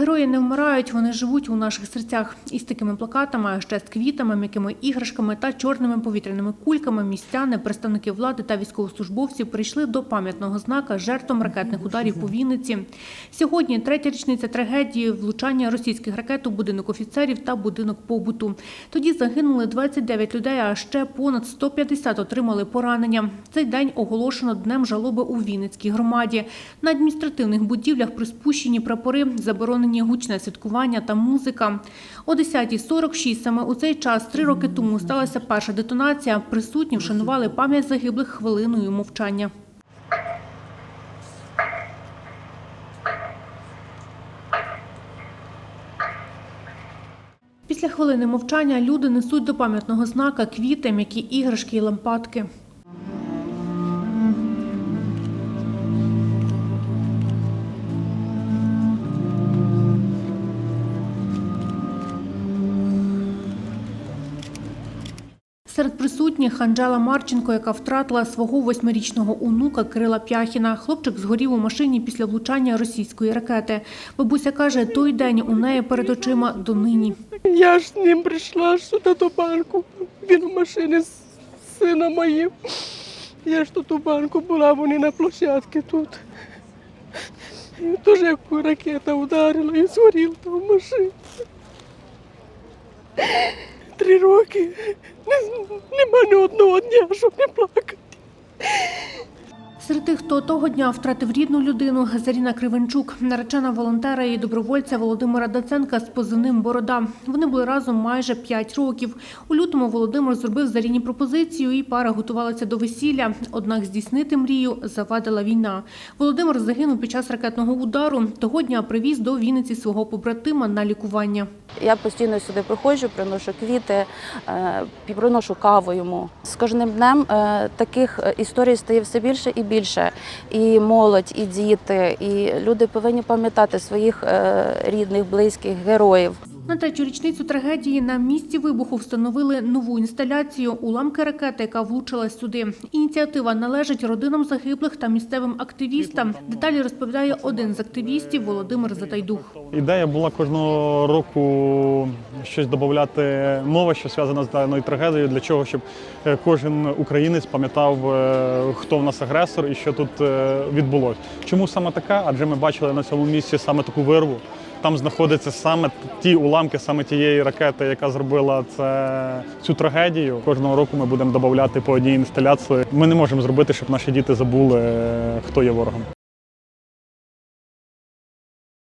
Герої не вмирають, вони живуть у наших серцях. Із такими плакатами, ще з квітами, м'якими іграшками та чорними повітряними кульками містяни, представники влади та військовослужбовці прийшли до пам'ятного знака жертвам ракетних ударів по Вінниці. Сьогодні третя річниця трагедії влучання російських ракет у будинок офіцерів та будинок побуту. Тоді загинули 29 людей, а ще понад 150 отримали поранення. Цей день оголошено днем жалоби у Вінницькій громаді. На адміністративних будівлях приспущені прапори, заборонені гучне святкування та музика. О 10.46 саме у цей час, три роки тому, сталася перша детонація. Присутні вшанували пам'ять загиблих хвилиною мовчання. Після хвилини мовчання люди несуть до пам'ятного знака квіти, м'які іграшки і лампадки. Серед присутніх Анжела Марченко, яка втратила свого восьмирічного онука Кирила Пяхіна. Хлопчик згорів у машині після влучання російської ракети. Бабуся каже, той день у неї перед очима донині. Я ж з ним прийшла сюди до банку. Він у машині з сином моїм. Я ж тут у банку була, вони на площадці тут. І теж як ракета ударила і згорів там в машині. Три роки. Нема ні одного дня, щоб не плакати. Серед тих, хто того дня втратив рідну людину, Заріна Кривенчук, наречена волонтера і добровольця Володимира Даценка з позивним Борода. Вони були разом майже 5 років. У лютому Володимир зробив Заріні пропозицію, і пара готувалася до весілля. Однак здійснити мрію завадила війна. Володимир загинув під час ракетного удару. Того дня привіз до Вінниці свого побратима на лікування. Я постійно сюди приходжу, приношу квіти, е, приношу каву йому. З кожним днем е, таких е, історій стає все більше і більше. І молодь, і діти, і люди повинні пам'ятати своїх е, рідних, близьких героїв. На третю річницю трагедії на місці вибуху встановили нову інсталяцію уламки ракети, яка влучила сюди. Ініціатива належить родинам загиблих та місцевим активістам. Деталі розповідає один з активістів Володимир Затайдух. Ідея була кожного року щось додати нове, що зв'язане з даною трагедією, для чого, щоб е, кожен українець пам'ятав, е, хто в нас агресор і що тут е, відбулося. Чому саме така? Адже ми бачили на цьому місці саме таку вирву. Там знаходяться саме ті уламки, саме тієї ракети, яка зробила це цю трагедію. Кожного року ми будемо додати по одній інсталяції. Ми не можемо зробити, щоб наші діти забули, е, хто є ворогом.